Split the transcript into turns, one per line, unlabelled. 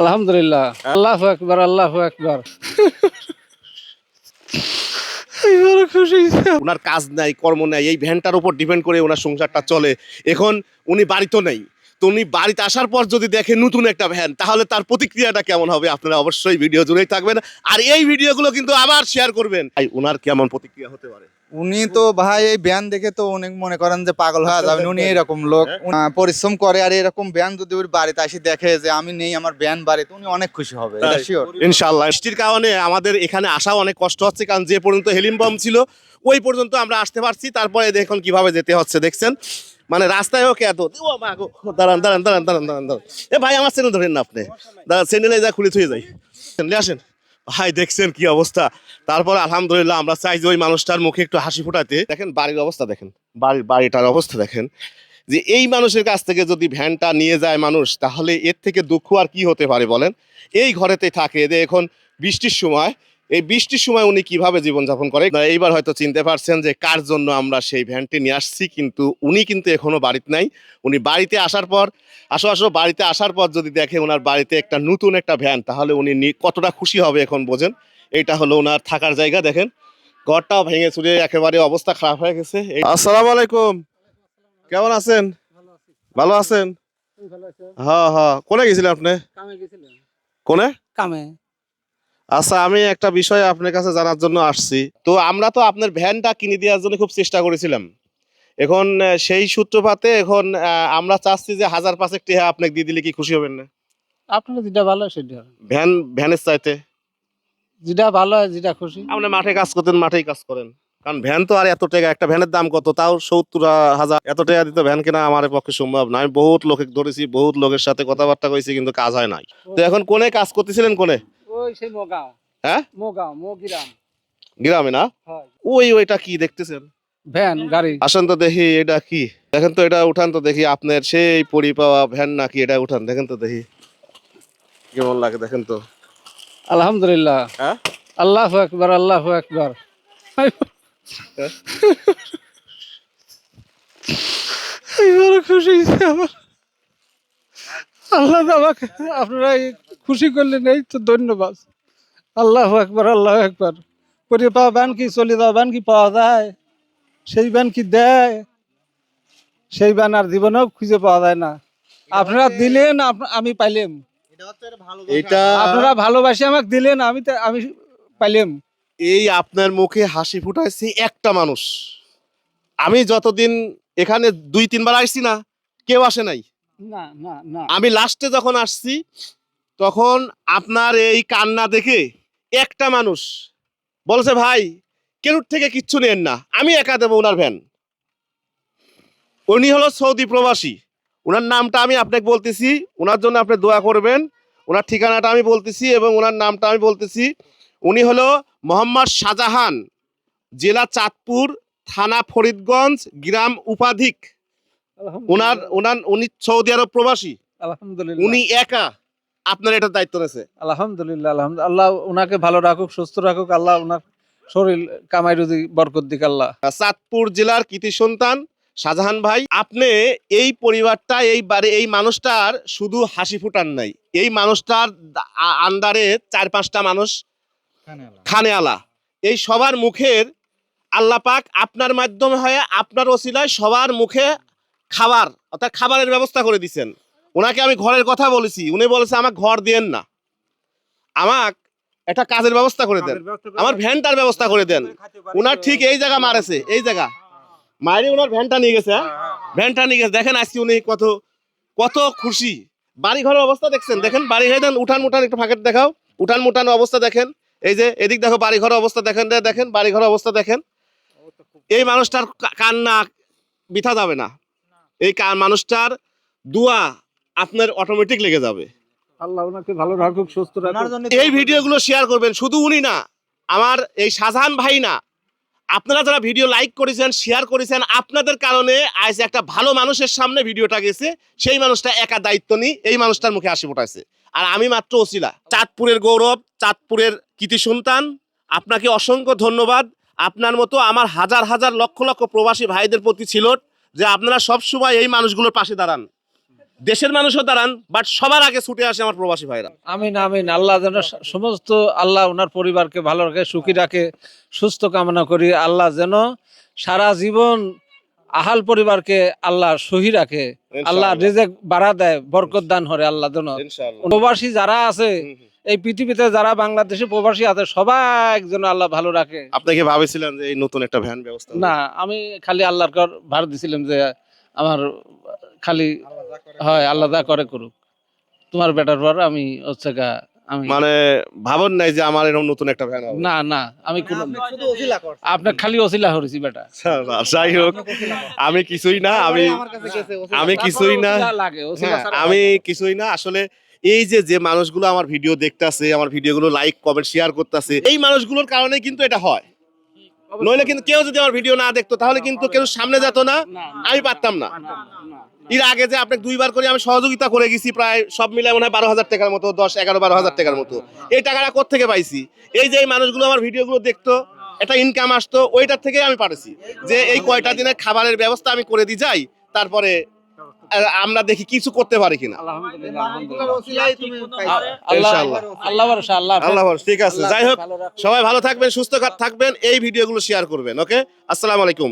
আলহামদুলিল্লাহ। আল্লাহ একবার আল্লাহ একবার
ওনার কাজ নাই, কর্ম নাই, এই ভ্যানটার উপর ডিপেন্ড করে ওনার সংসারটা চলে। এখন উনি বাড়িতে নেই। তো উনি বাড়িতে আসার পর যদি দেখে নতুন একটা ভ্যান, তাহলে তার প্রতিক্রিয়াটা কেমন হবে? আপনারা অবশ্যই ভিডিও জুড়েই থাকবেন। আর এই ভিডিওগুলো কিন্তু আবার শেয়ার করবেন। ওনার কেমন প্রতিক্রিয়া হতে পারে?
উনি তো ভাই এই ব্যান দেখে তো অনেক মনে করেন যে পাগল হয়ে যাবেন। উনি এরকম লোক। পরিশ্রম করে আর এরকম ব্যান যদি ওর বাড়িতে আসি দেখে যে আমি নেই আমার ব্যান বাড়িতে উনি অনেক খুশি হবে
ইনশাল্লাহ বৃষ্টির কারণে আমাদের এখানে আসা অনেক কষ্ট হচ্ছে কারণ যে পর্যন্ত হেলিম্বম ছিল ওই পর্যন্ত আমরা আসতে পারছি। তারপরে দেখুন কীভাবে যেতে হচ্ছে দেখছেন? মানে রাস্তায় কে এত। দাঁড়ান দাঁড়ান দাঁড়ান দাঁড়ান দাঁড়ান দাঁড়ান। এ ভাই আমার চ্যানেল ধরেন না আপনি। দাঁড়ান চ্যানেলে যা খুলে থুয়ে যাই। আসেন। ভাই, দেখছেন কি অবস্থা? তারপর আলহামদুলিল্লাহ আমরা চাই যে ওই মানুষটার মুখে একটু হাসি ফোটাতে। দেখেন, বাড়ির অবস্থা দেখেন। বাড়ির বাড়িটার অবস্থা দেখেন। যে এই মানুষের কাছ থেকে যদি ভ্যানটা নিয়ে যায় মানুষ, তাহলে এর থেকে দুঃখ আর কি হতে পারে বলেন? এই ঘরেতে থাকে। যে এখন বৃষ্টির সময় এই বৃষ্টির সময় উনি কীভাবে জীবনযাপন করে? এইবার হয়তো চিনতে পারছেন যে কার জন্য আমরা সেই ভ্যানটি নিয়ে আসছি কিন্তু উনি কিন্তু এখনও বাড়িতে নাই। উনি বাড়িতে আসার পর আসো আসো বাড়িতে আসার পর যদি দেখে ওনার বাড়িতে একটা নতুন একটা ভ্যান তাহলে উনি কতটা খুশি হবে এখন বোঝেন। এটা হলো ওনার থাকার জায়গা দেখেন। ঘরটাও ভেঙে চুরে একেবারে অবস্থা খারাপ হয়ে গেছে। আসসালাম আলাইকুম। কেমন আছেন? ভালো আছেন? হ্যাঁ হ্যাঁ। কোনে গেছিলেন আপনি?
কামে গেছিলেন
কোনে?
কামে।
আচ্ছা আমি একটা বিষয় আপনার কাছে জানার জন্য আসছি। তো আমরা তো আপনার ভ্যানটা কিনে দেওয়ার জন্য খুব চেষ্টা করেছিলাম। এখন সেই সূত্রপাতে এখন আমরা চাচ্ছি যে হাজার পাঁচেক টিহা আপনাকে দিয়ে দিলে কি খুশি হবেন না?
আপনার যেটা ভালো সেটা
ভ্যান ভ্যানের চাইতে?
যেটা ভালো হয় যেটা খুশি।
আপনি মাঠে কাজ করতেন মাঠেই কাজ করেন। কারণ ভ্যান তো আর এত টাকা একটা ভ্যানের দাম কত? তাও সত্তর হাজার। এত টাকা দিতে ভ্যান কেনা আমার পক্ষে সম্ভব না। আমি বহুত লোকে ধরেছি বহুত লোকের সাথে কথাবার্তা কইছি কিন্তু কাজ হয় নাই। তো এখন কোনে কাজ করতেছিলেন কোনে?
ওই সেই মোগাঁও।
হ্যাঁ?
মোগাঁও মোগিরাম
গ্রামে। না? ওই ওইটা কি দেখতেছেন?
ভ্যান গাড়ি।
আসেন তো দেখি এটা কি? দেখেন তো এটা উঠান তো দেখি আপনার সেই পরি পাওয়া ভ্যান নাকি এটা উঠান দেখেন তো দেখি। কেমন লাগে দেখেন তো।
আলহামদুলিল্লাহ।
হ্যাঁ?
আল্লাহ একবার আল্লাহ একবার খুশি আমার। আল্লাহ আমাকে আপনারা খুশি করলেন এই তো ধন্যবাদ। আল্লাহ একবার আল্লাহ একবার করে পাওয়া ব্যান কি চলে যাওয়া ব্যান কি পাওয়া যায়? সেই ব্যান কি দেয়? সেই ব্যান আর জীবনেও খুঁজে পাওয়া যায় না। আপনারা দিলেন আমি পাইলাম।
এটা
আপনারা ভালোবাসি আমাকে দিলেন আমি তো- আমি পাইলাম।
এই আপনার মুখে হাসি ফুটাইছে একটা মানুষ। আমি যতদিন এখানে দুই তিনবার আসছি না কেউ আসে নাই।
না না না।
আমি লাস্টে যখন আসছি তখন আপনার এই কান্না দেখে একটা মানুষ বলছে ভাই কেরুর থেকে কিচ্ছু নেন না আমি একা দেবো ওনার ভ্যান। উনি হলো সৌদি প্রবাসী। ওনার নামটা আমি আপনাকে বলতেছি ওনার জন্য আপনি দোয়া করবেন। ওনার ঠিকানাটা আমি বলতেছি এবং ওনার নামটা আমি বলতেছি। উনি হলো মোহাম্মদ শাহজাহান জেলা চাঁদপুর থানা ফরিদগঞ্জ গ্রাম উপাধিক। ওনার ওনার উনি সৌদি আরব প্রবাসী।
আলহামদুলিল্লাহ।
উনি একা। আপনার এটা দায়িত্ব নিয়েছে
আলহামদুলিল্লাহ আলহামদুলিল্লাহ। আল্লাহ ওনাকে ভালো রাখুক সুস্থ রাখুক। আল্লাহ ওনার শরীর কামাই রুজি বরকত দিক আল্লাহ।
চাঁদপুর জেলার কৃতি সন্তান শাহজাহান ভাই আপনি এই পরিবারটা এই বাড়ি এই মানুষটার শুধু হাসি ফুটান নাই। এই মানুষটার আন্ডারে চার পাঁচটা মানুষ খানে আলা। এই সবার মুখের আল্লাহ পাক আপনার মাধ্যমে হয়ে আপনার ওসিলায় সবার মুখে খাবার অর্থাৎ খাবারের ব্যবস্থা করে দিছেন। ওনাকে আমি ঘরের কথা বলেছি। উনি বলেছে আমাকে ঘর দিয়েন না। আমাক একটা কাজের ব্যবস্থা করে দেন। আমার ভ্যানটার ব্যবস্থা করে দেন। ওনার ঠিক এই জায়গা মারেছে এই জায়গা। মারি ওনার ভ্যানটা নিয়ে গেছে হ্যাঁ? ভ্যানটা নিয়ে গেছে। দেখেন আজকে উনি কত কত খুশি। বাড়ি ঘরের অবস্থা দেখছেন? দেখেন বাড়ি ঘরে দেন উঠান মুঠান একটু ফাঁকের দেখাও। উঠান মুঠান অবস্থা দেখেন। এই যে এদিক দেখো বাড়ি ঘরের অবস্থা দেখেন দেখেন বাড়ি ঘরের অবস্থা দেখেন। এই মানুষটার কান্না বিথা যাবে না। এই মানুষটার দোয়া আপনার অটোমেটিক লেগে যাবে।
আল্লাহ ওনাকে ভালো রাখুক সুস্থ রাখুক।
এই ভিডিওগুলো শেয়ার করবেন শুধু উনি না আমার এই শাহজাহান ভাই না। আপনারা যারা ভিডিও লাইক করেছেন শেয়ার করেছেন আপনাদের কারণে আজ একটা ভালো মানুষের সামনে ভিডিওটা গেছে। সেই মানুষটা একা দায়িত্ব নিয়ে এই মানুষটার মুখে হাসি ফোটাইছে। আর আমি মাত্র ওসিলা। চাঁদপুরের গৌরব চাঁদপুরের কৃতি সন্তান আপনাকে অসংখ্য ধন্যবাদ। আপনার মতো আমার হাজার হাজার লক্ষ লক্ষ প্রবাসী ভাইদের প্রতি ছিল যে আপনারা সব সময় এই মানুষগুলোর পাশে দাঁড়ান। দেশের মানুষও দাঁড়ান বাট সবার আগে ছুটে আসে আমার প্রবাসী ভাইরা।
আমিন আমিন। আল্লাহ যেন সমস্ত আল্লাহ ওনার পরিবারকে ভালো রাখে সুখী রাখে সুস্থ কামনা করি। আল্লাহ যেন সারা জীবন আহাল পরিবারকে আল্লাহ সহি রাখে আল্লাহ রিজেক বাড়া দেয় বরকত দান করে আল্লাহ যেন। প্রবাসী যারা আছে। এই পৃথিবীতে যারা বাংলাদেশে প্রবাসী আছে সবাই যেন আল্লাহ ভালো রাখে।
আপনি কি ভাবেছিলেন যে এই নতুন একটা ভ্যান ব্যবস্থা
না আমি খালি আল্লাহর কর ভার দিছিলাম যে আমার খালি হয় আল্লাহ যা করে করুক। তোমার বেটার পর আমি হচ্ছে গা আমি
মানে ভাবন নাই যে আমার এরকম নতুন একটা ভ্যান হবে।
না না আমি কোন আপনার খালি অসিলা হরেছি বেটা।
যাই হোক আমি কিছুই না আমি আমি কিছুই না
ওসিলা লাগে ওসিলা
হ্যাঁ, আমি কিছুই না আসলে এই যে যে মানুষগুলো আমার ভিডিও দেখতাছে আমার ভিডিওগুলো লাইক কমেন্ট শেয়ার করতেছে এই মানুষগুলোর কারণে কিন্তু এটা হয়। নইলে কিন্তু কেউ যদি আমার ভিডিও না দেখতো তাহলে কিন্তু কেউ সামনে যেত না আমি পারতাম না।
না, না।
এর আগে যে আপনাকে দুইবার করে আমি সহযোগিতা করে গেছি প্রায় সব মিলে মনে হয় বারো হাজার টাকার মতো দশ এগারো বারো হাজার টাকার মতো। এই টাকাটা কোথেকে পাইছি? এই যে এই মানুষগুলো আমার ভিডিওগুলো দেখতো একটা ইনকাম আসতো ওইটার থেকে আমি পারেছি। যে এই কয়টা দিনের খাবারের ব্যবস্থা আমি করে দিই যাই তারপরে আমরা দেখি কিছু করতে পারি কিনা।
আল্লাহ
ঠিক আছে। যাই হোক সবাই ভালো থাকবেন সুস্থ থাকবেন এই ভিডিওগুলো শেয়ার করবেন ওকে আসসালামু আলাইকুম।